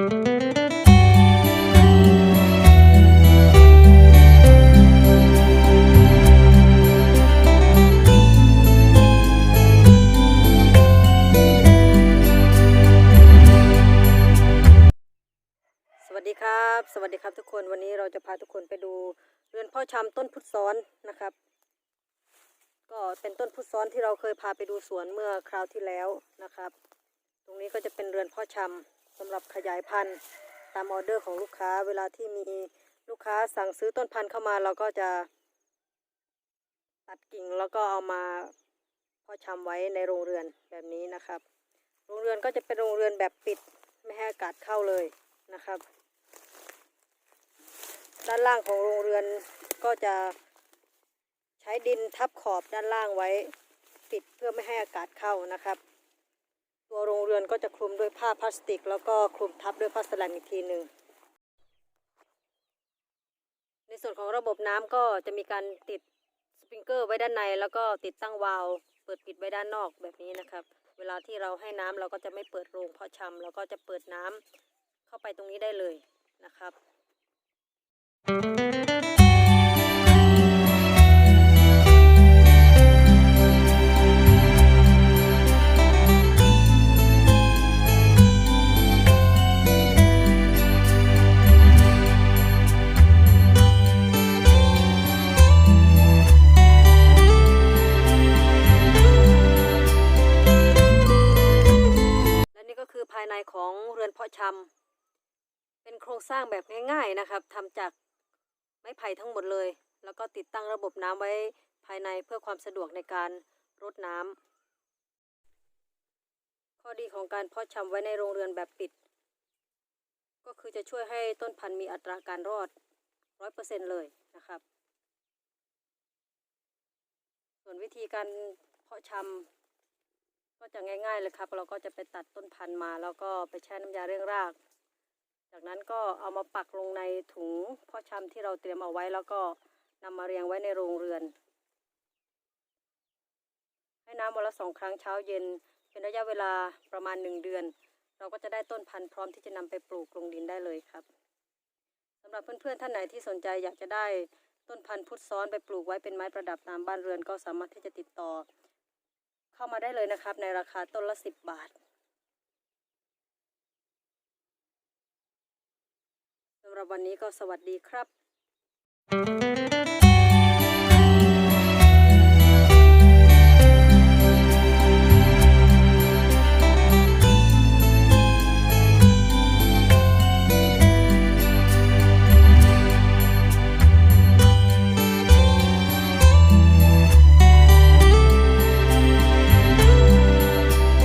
สวัสดีครับ สวัสดีครับทุกคนวันนี้เราจะพาทุกคนไปดูเรือนพ่อชำต้นพุทธซ้อนนะครับ ก็เป็นต้นพุทธซ้อนที่เราเคยพาไปดูสวนเมื่อคราวที่แล้วนะครับ ตรงนี้ก็จะเป็นเรือนพ่อชำ สำหรับขยายพันธุ์ตามออเดอร์ของลูกค้า เวลาที่มีลูกค้าสั่งซื้อต้นพันธุ์เข้ามาเราก็จะตัดกิ่งแล้วก็เอามาเพ่อชำไว้ในโรงเรือนแบบนี้นะครับ โรงเรือนก็จะเป็นโรงเรือนแบบปิดไม่ให้อากาศเข้าเลยนะครับ ด้านล่างของโรงเรือนก็จะใช้ดินทับขอบด้านล่างไว้ ปิดเพื่อไม่ให้อากาศเข้านะครับ ตัวโรงเรือนก็จะคลุมด้วยผ้าพลาสติก แล้วก็คลุมทับด้วยพลาสแลนอีกทีหนึ่งในส่วนของระบบน้ำก็จะมีการติดสปริงเกอร์ไว้ด้านใน แล้วก็ติดตั้งวาล์วเปิดปิดไว้ด้านนอกแบบนี้นะครับ เวลาที่เราให้น้ำเราก็จะไม่เปิดโรงเพาะชำเราก็จะเปิดน้ำเข้าไปตรงนี้ได้เลยนะครับายในของเรือนเพาะชำเป็นโครงสร้างแบบง่ายๆนะครับทำจากไม้ไผ่ทั้งหมดเลย แล้วก็ติดตั้งระบบน้ำไว้ภายในเพื่อความสะดวกในการรดน้ำข้อดีของการเพาะชำไว้ในโรงเรือนแบบปิด ก็คือจะช่วยให้ต้นพันธุ์มีอัตราการรอดร้อยเปอร์เซ็นเลยนะครับ ส่วนวิธีการเพาะชำ ก็จะง่าย ๆเลยครับ เราก็จะไปตัดต้นพันธุ์มาแล้วก็ไปแช่น้ำยาเรื่องราก จากนั้นก็เอามาปักลงในถุงพาะชำที่เราเตรียมเอาไว้แล้วก็นำมาเรียงไว้ในโรงเรือน ให้น้ำวันละสองครั้งเช้าเย็น เป็นระยะเวลาประมาณหนึ่งเดือน เราก็จะได้ต้นพันธุ์พร้อมที่จะนำไปปลูกลงดินได้เลยครับสำหรับเพื่อนๆท่านไหนที่สนใจอยากจะได้ต้นพันธุ์พุทธซ้อนไปปลูกไว้เป็นไม้ประดับตามบ้านเรือน ก็สามารถที่จะติดต่อ เข้ามาได้เลยนะครับ ในราคาต้นละสิบบาทสำหรับวันนี้ก็สวัสดีครับ